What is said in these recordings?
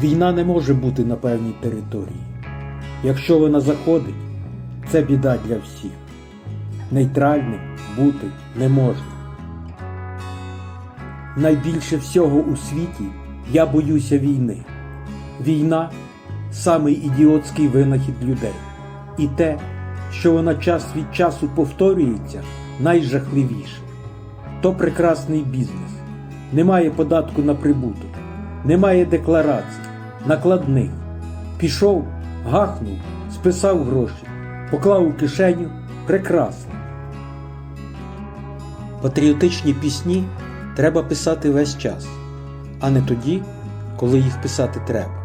Війна не може бути на певній території. Якщо вона заходить, це біда для всіх. Нейтральним бути не можна. Найбільше всього у світі я боюся війни. Війна самий ідіотський винахід людей. І те, що вона час від часу повторюється, найжахливіше. То прекрасний бізнес. Немає податку на прибуток, немає декларацій, накладних. Пішов, гахнув, списав гроші, поклав у кишеню прекрасно. Патріотичні пісні треба писати весь час, а не тоді, коли їх писати треба.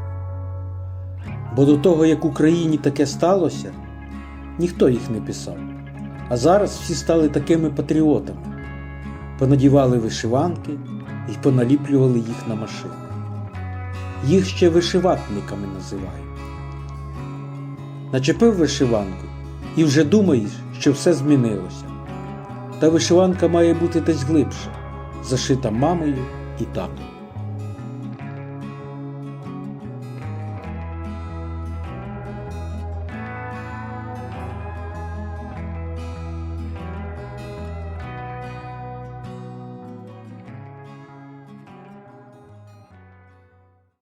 Бо до того, як в Україні таке сталося, ніхто їх не писав. А зараз всі стали такими патріотами, понадівали вишиванки і поналіплювали їх на машини. Їх ще вишиватниками називають. Начепив вишиванку і вже думаєш, що все змінилося. Та вишиванка має бути десь глибше, зашита мамою і татом.